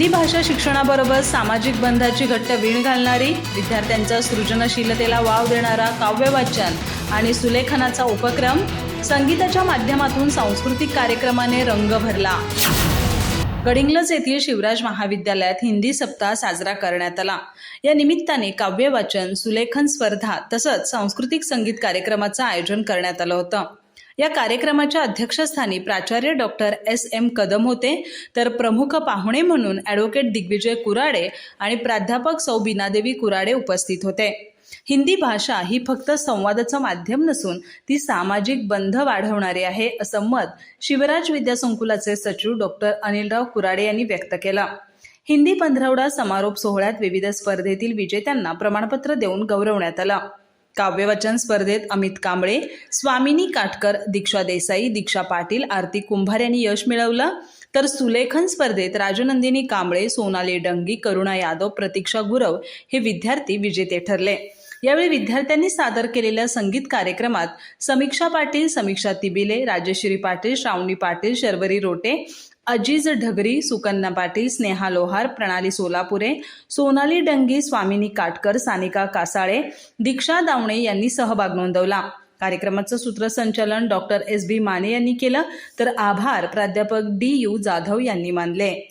हिंदी भाषा शिक्षणाबरोबर सामाजिक बंधाची घट्ट वीण घालणारी विद्यार्थ्यांच्या सृजनशीलतेला वाव देणारा काव्यवाचन आणि सुलेखनाचा उपक्रम संगीताच्या माध्यमातून सांस्कृतिक कार्यक्रमाने रंग भरला. गडिंग्लज येथील शिवराज महाविद्यालयात हिंदी सप्ताह साजरा करण्यात आला. या निमित्ताने काव्यवाचन सुलेखन स्पर्धा तसंच सांस्कृतिक संगीत कार्यक्रमाचं आयोजन करण्यात आलं होतं. या कार्यक्रमाच्या अध्यक्षस्थानी प्राचार्य डॉक्टर एस एम कदम होते. तर प्रमुख पाहुणे म्हणून ॲडव्होकेट दिग्विजय कुराडे आणि प्राध्यापक सौ बिनादेवी कुराडे उपस्थित होते. हिंदी भाषा ही फक्त संवादाचं माध्यम नसून ती सामाजिक बंध वाढवणारी आहे असं मत शिवराज विद्यासंकुलाचे सचिव डॉक्टर अनिलराव कुराडे यांनी व्यक्त केलं. हिंदी पंधरवडा समारोप सोहळ्यात विविध स्पर्धेतील विजेत्यांना प्रमाणपत्र देऊन गौरवण्यात आलं. काव्यवचन स्पर्धेत अमित कांबळे स्वामिनी काटकर दीक्षा देसाई दीक्षा पाटील आरती कुंभार यांनी यश मिळवलं. तर सुलेखन स्पर्धेत राजनंदिनी कांबळे सोनाली डंगी करुणा यादव प्रतीक्षा गुरव हे विद्यार्थी विजेते ठरले. यावेळी विद्यार्थ्यांनी सादर केलेल्या संगीत कार्यक्रमात समीक्षा पाटील समीक्षा तिबिले राजश्री पाटील श्रावणी पाटील शर्वरी रोटे अजीज ढगरी सुकन्ना पाटील स्नेहा लोहार प्रणाली सोलापुरे सोनाली डंगी स्वामिनी काटकर सानिका कासाळे दीक्षा दावणे यांनी सहभाग नोंदवला. कार्यक्रमाचं सूत्रसंचालन डॉक्टर एस बी माने यांनी केलं. तर आभार प्राध्यापक डी यू जाधव यांनी मानले.